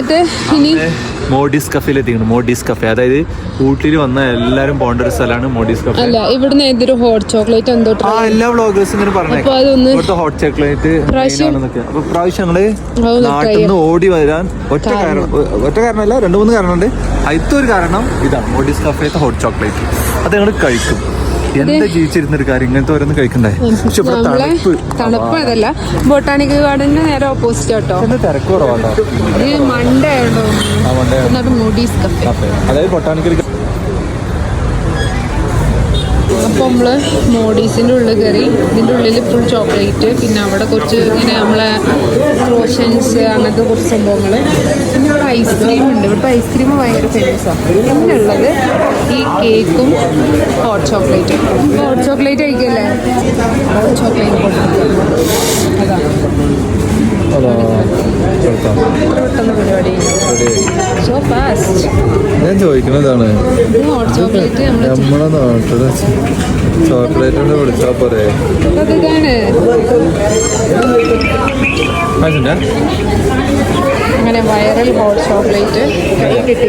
എന്നിട്ട് ഇനി മോഡീസ് കഫേൽ എത്തിക്കണം മോഡീസ് കഫേ അതായത് ഊട്ടിയിൽ വന്ന എല്ലാരും പോകേണ്ട ഒരു സ്ഥലമാണ് മോഡീസ് കഫേ അല്ല ഇവിടുന്ന് ഏതൊരു ഹോട്ട് ചോക്ലേറ്റ് എന്തോ ആ എല്ലാ വ്ളോഗേഴ്സും ഇങ്ങനെ പറഞ്ഞു. ഇവിടുത്തെ ഹോട്ട് ചോക്ലേറ്റ് അപ്പൊ പ്രാവശ്യം ഞങ്ങൾ നാട്ടിൽ നിന്ന് ഓടി വരാൻ ഒറ്റ കാരണം ഒറ്റ കാരണമല്ല രണ്ട് മൂന്ന് കാരണമുണ്ട്. അടുത്തൊരു കാരണം ഇതാണ് മോഡീസ് കഫേത്തെ ഹോട്ട് ചോക്ലേറ്റ് അത് ഞങ്ങൾ കഴിക്കും. എന്താ ജീവിച്ചിരുന്നൊരു കാര്യം ഇങ്ങനത്തെ ഓരോന്ന് കഴിക്കണ്ടേ? പക്ഷെ ഇവിടെ തണുപ്പ്. തണുപ്പ് അതല്ല ബൊട്ടാണിക്കൽ ഗാർഡന് നേരെ ഓപ്പോസിറ്റ് കേട്ടോ തിരക്ക് കുറവാട്ടോ ഇത് മൺഡേ ആണോ ആ മണ്ടേ എന്നിട്ട് കഫേ കഫേ അതായത് ബൊട്ടാണിക്കൽ അപ്പോൾ നമ്മൾ മോഡീസിന്റെ ഉള്ളിൽ കയറി ഇതിന്റെ ഉള്ളിൽ ഫുൾ ചോക്ലേറ്റ് പിന്നെ അവിടെ കുറച്ച് ഇങ്ങനെ നമ്മളെ ക്രോഷൻസ് അങ്ങനത്തെ കുറച്ച് സംഭവങ്ങൾ പിന്നെ ഇവിടെ ഐസ്ക്രീം ഉണ്ട്. ഇവിടുത്തെ ഐസ്ക്രീം ഭയങ്കര ഫേമസ് ആണ് പിന്നെ ഉള്ളത് ഈ കേക്കും ഹോട്ട് ചോക്ലേറ്റും ഹോട്ട് ചോക്ലേറ്റ് കഴിക്കല്ലേ? ഹോട്ട് ചോക്ലേറ്റ് അതാണ് അതാ പെട്ടെന്ന് പരിപാടി. ചോദിക്കുന്നതാണ്. നമ്മളെ നാട്ടിൽ ചോക്ലേറ്റ് കൊണ്ട് വിളിച്ചാ പോരെ അങ്ങനെ വൈറൽ ഹോട്ട് ചോക്ലേറ്റ് കിട്ടി